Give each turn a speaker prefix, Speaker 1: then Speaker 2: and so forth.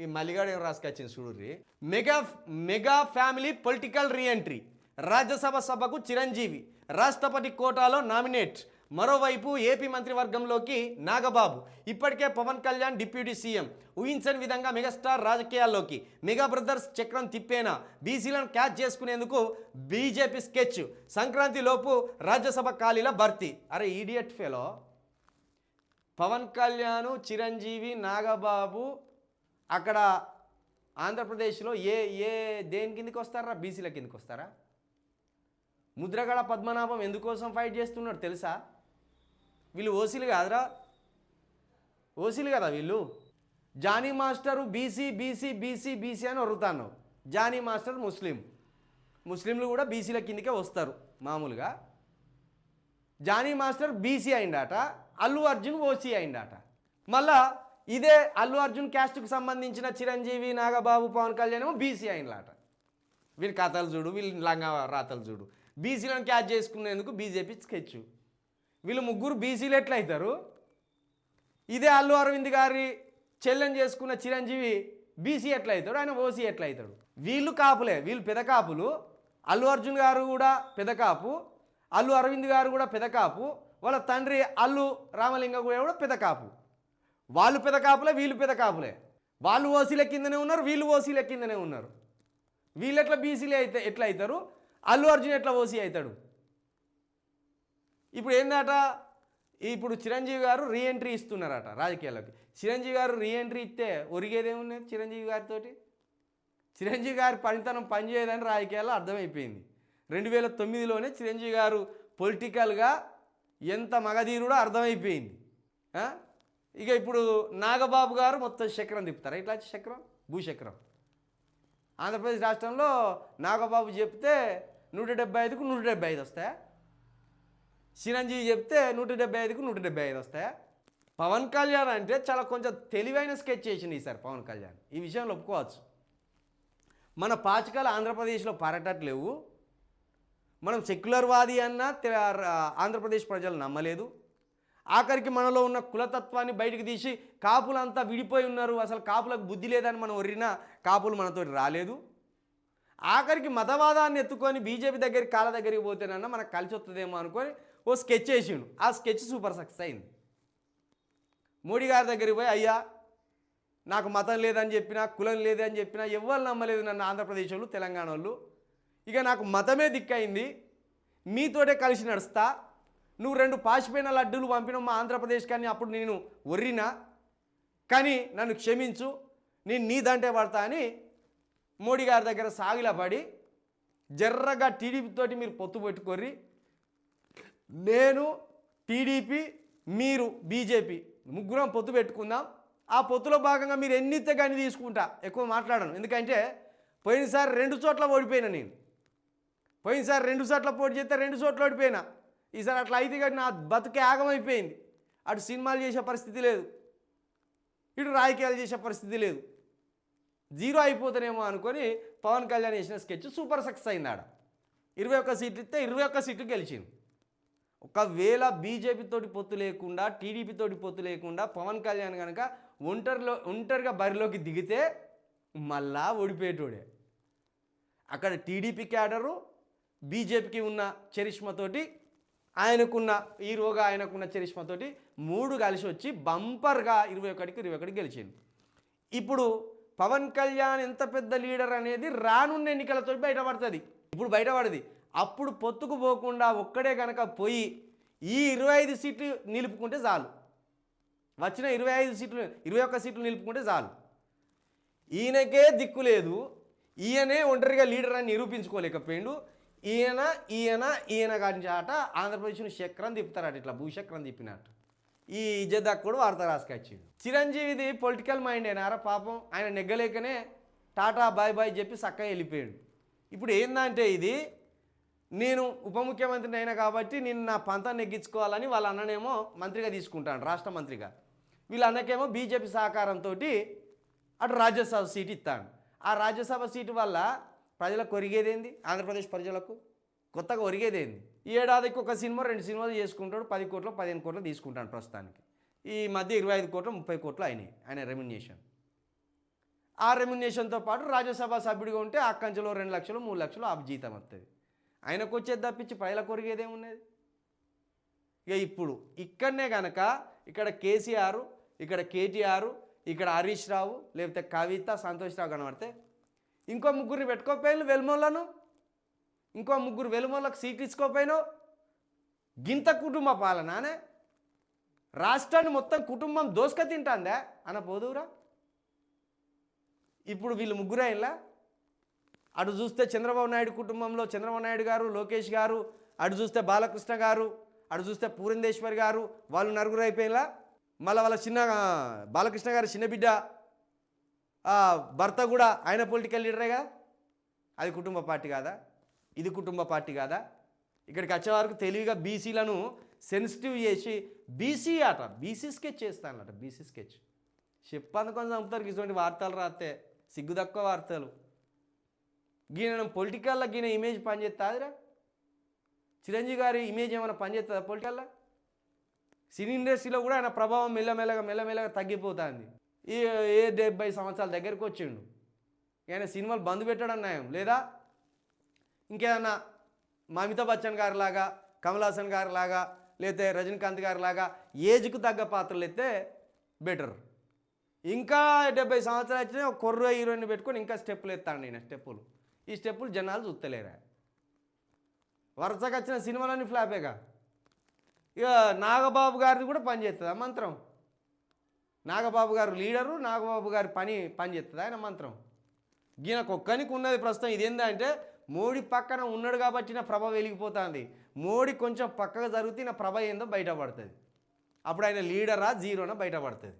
Speaker 1: ఈ మలిగాడు ఏం రాసుకొచ్చింది చూడుర్రి? Mega mega family political reentry. Rajya Sabha సభకు చిరంజీవి. రాష్ట్రపతి కోటాలో నామినేట్. మరోవైపు ఏపీ మంత్రివర్గంలోకి నాగబాబు. ఇప్పటికే పవన్ కళ్యాణ్ డిప్యూటీ సీఎం. ఊహించని విధంగా మెగాస్టార్ రాజకీయాల్లోకి. మెగా బ్రదర్స్ చక్రం తిప్పేనా? బీసీలను క్యాచ్ చేసుకునేందుకు బీజేపీ స్కెచ్. సంక్రాంతి లోపు రాజ్యసభ ఖాళీల భర్తీ. అరే ఈడియట్ ఫెలో. పవన్ కళ్యాణ్ చిరంజీవి నాగబాబు అక్కడ ఆంధ్రప్రదేశ్లో ఏ ఏ దేని కిందకి వస్తారా? బీసీల కిందకి వస్తారా? ముద్రగడ పద్మనాభం ఎందుకోసం ఫైట్ చేస్తున్నాడు తెలుసా? వీళ్ళు ఓసీలు కాదురా. ఓసీలు కదా వీళ్ళు. Jani master BC BC BC BC అని వరుతాను జానీ మాస్టర్ ముస్లిం. ముస్లింలు కూడా బీసీల కిందకే వస్తారు మామూలుగా. జానీ మాస్టర్ బీసీ అయిందట అల్లు అర్జున్ ఓసీ అయిందట మళ్ళా ఇదే అల్లు అర్జున్ క్యాస్ట్కి సంబంధించిన చిరంజీవి నాగబాబు పవన్ కళ్యాణ్ ఏమో బీసీ అయినలాట. వీళ్ళు కథలు చూడు వీళ్ళు లంగా రాతలు చూడు. బీసీలను క్యాచ్ చేసుకునేందుకు బీజేపీ స్కెచ్. వీళ్ళు ముగ్గురు బీసీలు ఎట్లయితారు? ఇదే అల్లు అరవింద్ గారి చెల్లెని చేసుకున్న చిరంజీవి బీసీ ఎట్లయితాడు? ఆయన ఓసీ ఎట్లయితాడు? వీళ్ళు కాపులే వీళ్ళు పెదకాపులు అల్లు అర్జున్ గారు కూడా పెదకాపు అల్లు అరవింద్ గారు కూడా పెదకాపు వాళ్ళ తండ్రి అల్లు రామలింగ కూడా పెదకాపు వాళ్ళు పెదకాపులే వీళ్ళు పెదకాపులే వాళ్ళు ఓసీల కిందనే ఉన్నారు వీళ్ళు ఓసీల కిందనే ఉన్నారు. వీళ్ళు ఎట్లా బీసీలే అయితే ఎట్లా అవుతారు? అల్లు అర్జున్ ఎట్లా ఓసీ అవుతాడు? ఇప్పుడు ఏందట? ఇప్పుడు చిరంజీవి గారు రీఎంట్రీ ఇస్తున్నారట రాజకీయాల్లోకి. చిరంజీవి గారు రీఎంట్రీ ఇస్తే ఒరిగేదేమున్నది చిరంజీవి గారితో చిరంజీవి గారి పనితనం పనిచేయదని రాజకీయాల్లో అర్థమైపోయింది. రెండు వేల తొమ్మిదిలోనే చిరంజీవి గారు పొలిటికల్గా ఎంత మగధీరుడో అర్థమైపోయింది. ఇక ఇప్పుడు నాగబాబు గారు మొత్తం చక్రం తిప్పుతారు? ఇట్లా చక్రం? భూచక్రం. ఆంధ్రప్రదేశ్ రాష్ట్రంలో నాగబాబు చెప్తే నూట డెబ్బై ఐదుకు నూట డెబ్బై ఐదు వస్తాయా? చిరంజీవి చెప్తే నూట డెబ్బై ఐదుకు నూట డెబ్బై ఐదు వస్తాయా? పవన్ కళ్యాణ్ అంటే చాలా కొంచెం తెలివైన స్కెచ్ చేసింది ఈసారి పవన్ కళ్యాణ్. ఈ విషయంలో ఒప్పుకోవచ్చు. మన పాచికలు ఆంధ్రప్రదేశ్లో పారటట్లేవు. మనం సెక్యులర్ వాది అన్న ఆంధ్రప్రదేశ్ ప్రజలు నమ్మలేదు. ఆఖరికి మనలో ఉన్న కులతత్వాన్ని బయటకు తీసి కాపులంతా విడిపోయి ఉన్నారు. అసలు కాపులకు బుద్ధి లేదని మనం ఒర్రినా కాపులు మనతో రాలేదు. ఆఖరికి మతవాదాన్ని ఎత్తుకొని బీజేపీ దగ్గరికి కాళ్ళ దగ్గరికి పోతేనన్నా మనకు కలిసి వస్తుందేమో అనుకొని ఓ స్కెచ్ వేసిండు. ఆ స్కెచ్ సూపర్ సక్సెస్ అయింది. మోడీ గారి దగ్గరికి పోయి అయ్యా నాకు మతం లేదని చెప్పినా కులం లేదని చెప్పినా ఎవ్వరు నమ్మలేదు నన్ను ఆంధ్రప్రదేశ్ వాళ్ళు తెలంగాణ వాళ్ళు. ఇక నాకు మతమే దిక్కయింది. మీతోటే కలిసి నడుస్తా నువ్వు రెండు పాసిపోయిన లడ్డూలు పంపిన మా ఆంధ్రప్రదేశ్ కానీ అప్పుడు నేను ఒర్రినా? కానీ నన్ను క్షమించు నేను నీ దంటే పడతా అని మోడీ గారి దగ్గర సాగిలపడి జర్రగా టీడీపీతోటి మీరు పొత్తు పెట్టుకోర్రి. నేను టీడీపీ మీరు బీజేపీ ముగ్గురం పొత్తు పెట్టుకుందాం. ఆ పొత్తులో భాగంగా మీరు ఎన్నితే కానీ తీసుకుంటా. ఎక్కువ మాట్లాడను. ఎందుకంటే పోయినసారి రెండు చోట్ల ఓడిపోయినా నేను. పోయినసారి రెండు చోట్ల పోటీ చేస్తే రెండు చోట్ల ఓడిపోయినా. ఈసారి అట్లా అయితే కానీ నా బతుకే ఆగమైపోయింది. అటు సినిమాలు చేసే పరిస్థితి లేదు. ఇటు రాజకీయాలు చేసే పరిస్థితి లేదు. జీరో అయిపోతానేమో అనుకొని పవన్ కళ్యాణ్ చేసిన స్కెచ్ సూపర్ సక్సెస్ అయింది ఆడ ఇరవై ఒక్క సీట్లు ఇస్తే ఇరవై ఒక్క సీట్లు గెలిచింది ఒకవేళ బీజేపీతోటి పొత్తు లేకుండా టీడీపీ తోటి పొత్తు లేకుండా పవన్ కళ్యాణ్ కనుక ఒంటరిలో ఒంటరిగా బరిలోకి దిగితే మళ్ళా ఓడిపోయేటోడే. అక్కడ టీడీపీ క్యాడరు బీజేపీకి ఉన్న చరిష్మతోటి ఆయనకున్న హీరోగా ఆయనకున్న చరిష్మతోటి మూడు కలిసి వచ్చి బంపర్గా ఇరవై ఒకటికి ఇరవై ఒకటికి గెలిచింది ఇప్పుడు పవన్ కళ్యాణ్ ఎంత పెద్ద లీడర్ అనేది రానున్న ఎన్నికలతో బయటపడుతుంది. ఇప్పుడు బయటపడది. అప్పుడు పొత్తుకు పోకుండా ఒక్కడే కనుక పోయి ఈ ఇరవై ఐదు సీట్లు నిలుపుకుంటే చాలు. వచ్చిన ఇరవై ఐదు సీట్లు ఇరవై ఒక్క సీట్లు నిలుపుకుంటే చాలు. ఈయనకే దిక్కు లేదు. ఈయనే ఒంటరిగా లీడర్ అని నిరూపించుకోలేకపోయిండు. ఈయన ఈయన ఈయన గారి ఆంధ్రప్రదేశ్ను చక్రం తిప్పుతారట ఇట్లా భూచక్రం తిప్పినట్టు. ఈ ఇజ్జత్ వార్త రాసుకొచ్చిండు. చిరంజీవిది పొలిటికల్ మైండ్ అయినారా పాపం? ఆయన నెగ్గలేకనే టాటా బాయ్ బాయ్ చెప్పి చక్కగా వెళ్ళిపోయాడు. ఇప్పుడు ఏందంటే ఇది నేను ఉప ముఖ్యమంత్రిని అయినా కాబట్టి నేను నా పంతం నెగ్గించుకోవాలని వాళ్ళ అన్ననేమో మంత్రిగా తీసుకుంటాను రాష్ట్ర మంత్రిగా. వీళ్ళ అన్నకేమో బీజేపీ సహకారంతో అటు రాజ్యసభ సీటు ఇస్తాను. ఆ రాజ్యసభ సీటు వల్ల ప్రజలకు ఒరిగేదేంది? ఆంధ్రప్రదేశ్ ప్రజలకు కొత్తగా ఒరిగేదేంది? ఈ ఏడాదికి ఒక సినిమా రెండు సినిమాలు చేసుకుంటాడు. పది కోట్లు పదిహేను కోట్లు తీసుకుంటాను ప్రస్తుతానికి. ఈ మధ్య ఇరవై ఐదు కోట్లు ముప్పై కోట్లు అయినాయి ఆయన రెమ్యునేషన్. ఆ రెమ్యునేషన్తో పాటు రాజ్యసభ సభ్యుడిగా ఉంటే ఆ కంచెలో రెండు లక్షలు మూడు లక్షలు ఆ జీతం వస్తుంది ఆయనకు వచ్చేది తప్పించి ప్రజలకు ఒరిగేదేమున్నది ఇక ఇప్పుడు ఇక్కడనే కనుక ఇక్కడ కేసీఆర్ ఇక్కడ కేటీఆర్ ఇక్కడ హరీష్ రావు లేకపోతే కవిత సంతోష్ రావు కనబడితే ఇంకో ముగ్గురిని పెట్టుకోపోయిన వెలుమోళ్ళను? ఇంకో ముగ్గురు వెలుమోళ్ళకు సీట్లు ఇచ్చుకోపోయినావు గింత కుటుంబ పాలనానే రాష్ట్రాన్ని మొత్తం కుటుంబం దోసుక తింటాందా? అన్న పోదువురా. ఇప్పుడు వీళ్ళు ముగ్గురైనలా అటు చూస్తే చంద్రబాబు నాయుడు కుటుంబంలో చంద్రబాబు నాయుడు గారు లోకేష్ గారు అటు చూస్తే బాలకృష్ణ గారు అటు చూస్తే పూరంధేశ్వరి గారు వాళ్ళు నలుగురు అయిపోయినలా మళ్ళీ వాళ్ళ చిన్న బాలకృష్ణ గారి చిన్న బిడ్డ భర్త కూడా ఆయన పొలిటికల్ లీడరేగా అది కుటుంబ పార్టీ కాదా? ఇది కుటుంబ పార్టీ కాదా? ఇక్కడికి వచ్చే వరకు తెలివిగా బీసీలను సెన్సిటివ్ చేసి బీసీ ఆట బీసీ స్కెచ్ చేస్తానట బీసీ స్కెచ్ చెప్పంది కొంచెం చంపుతారు ఇటువంటి వార్తలు రాస్తే సిగ్గు తక్కువ వార్తలు. గీన పొలిటికల్లో గీన ఇమేజ్ పనిచేస్తుందిరా చిరంజీవి గారి ఇమేజ్ ఏమైనా పనిచేస్తుందా పొలిటికల్లో సినీ ఇండస్ట్రీలో కూడా ఆయన ప్రభావం మెల్లమెల్లగా మెల్లమెల్లగా తగ్గిపోతుంది. ఏ డెబ్బై సంవత్సరాల దగ్గరికి వచ్చిండు. ఆయన సినిమాలు బంద్ పెట్టడం అన్నాయం లేదా? ఇంకేదన్నా మమితా బచ్చన్ గారి లాగా కమల్ హాసన్ గారి లాగా లేకపోతే రజనీకాంత్ గారి లాగా ఏజ్కు తగ్గ పాత్రలు అయితే బెటర్. ఇంకా డెబ్బై సంవత్సరాలు వచ్చినా ఒక కొర్ర హీరోయిన్ పెట్టుకొని ఇంకా స్టెప్పులు ఎత్తాను నేను స్టెప్పులు. ఈ స్టెప్పులు జనాలు చూస్తలేరా వరుసగా వచ్చిన సినిమాలన్నీ ఫ్లాపేగా. ఇక నాగబాబు గారిది కూడా పనిచేస్తుందా మంత్రం? నాగబాబు గారు లీడరు నాగబాబు గారి పని పనిచేస్తుంది. ఆయన మంత్రం. ఈయనకు ఒక్కనికి ఉన్నది ప్రస్తుతం ఇదేంటంటే మోడీ పక్కన ఉన్నాడు కాబట్టి నా ప్రభ వెలిగిపోతుంది. మోడీ కొంచెం పక్కగా జరిగితే నా ప్రభ ఏందో బయటపడుతుంది. అప్పుడు ఆయన లీడరా జీరోనా బయటపడుతుంది.